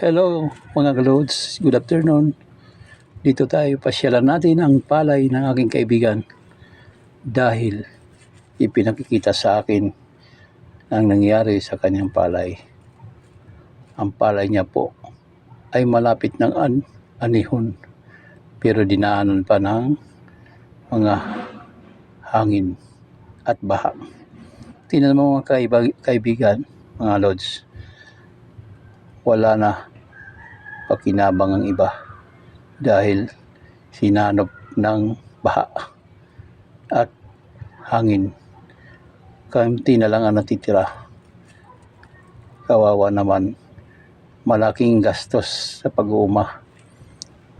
Hello mga kalods, good afternoon. Dito tayo, pasyalan natin ang palay ng aking kaibigan dahil ipinakikita sa akin ang nangyari sa kanyang palay. Ang palay niya po ay malapit ng an anihon pero dinaanan pa ng mga hangin at baha. Tingnan mo mga kaibigan, mga lods, wala na pakinabang ang iba dahil sinanop ng baha at hangin. Kaunti na lang ang natitira. Kawawa naman. Malaking gastos sa pag-uuma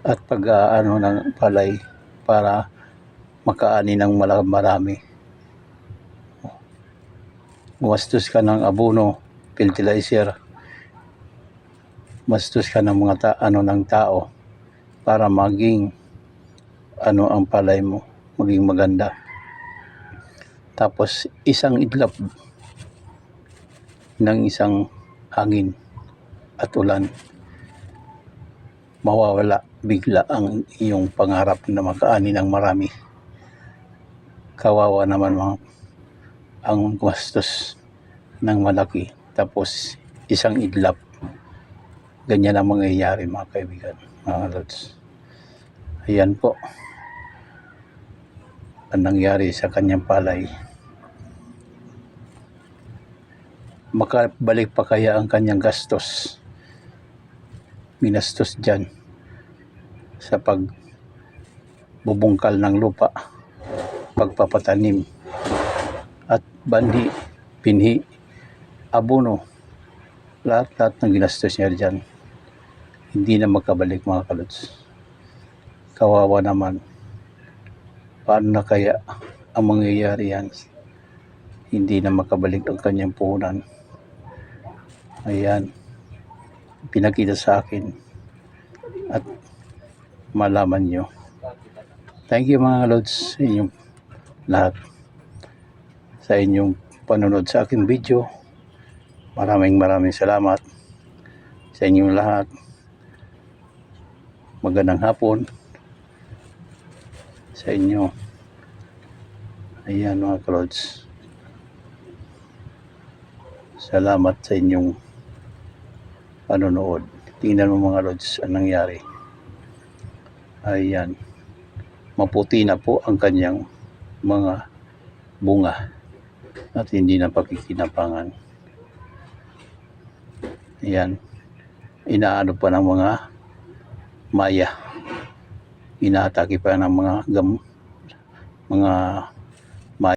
at pag-ano ng palay para makaani ng marami. Gumastos ka ng abono, fertilizer, mastos ka ng mga ta- ano ng tao para maging ano ang palay mo, maging maganda. Tapos isang idlap ng isang hangin at ulan mawawala bigla ang iyong pangarap na makaani ng marami. Kawawa naman mga ang gastos ng malaki. Tapos isang idlap ganyan ang mangyayari mga kaibigan, mga lods. Ayan po ang nangyari sa kanyang palay. Makabalik pa kaya ang kanyang gastos? Minastos dyan sa pag bubungkal ng lupa, pagpapatanim, at bandi, pinhi, abono, lahat-lahat ng ginastos niya dyan hindi na makabalik mga kalods. Kawawa naman. Paano na kaya ang mangyayari yan? Hindi na makabalik ang kanyang puhunan. Ayan. Pinakita sa akin. At malaman nyo. Thank you mga kalods sa inyong lahat. Sa inyong panonood sa aking video. Maraming maraming salamat sa inyong lahat. Magandang hapon sa inyo. Ayan mga kalods. Salamat sa inyong panonood. Tingnan mo mga lods ang nangyari. Ayan. Maputi na po ang kanyang mga bunga at hindi na pakikinapangan. Ayan. Inaano pa ng mga maya. Inaatake pa ng mga gam, mga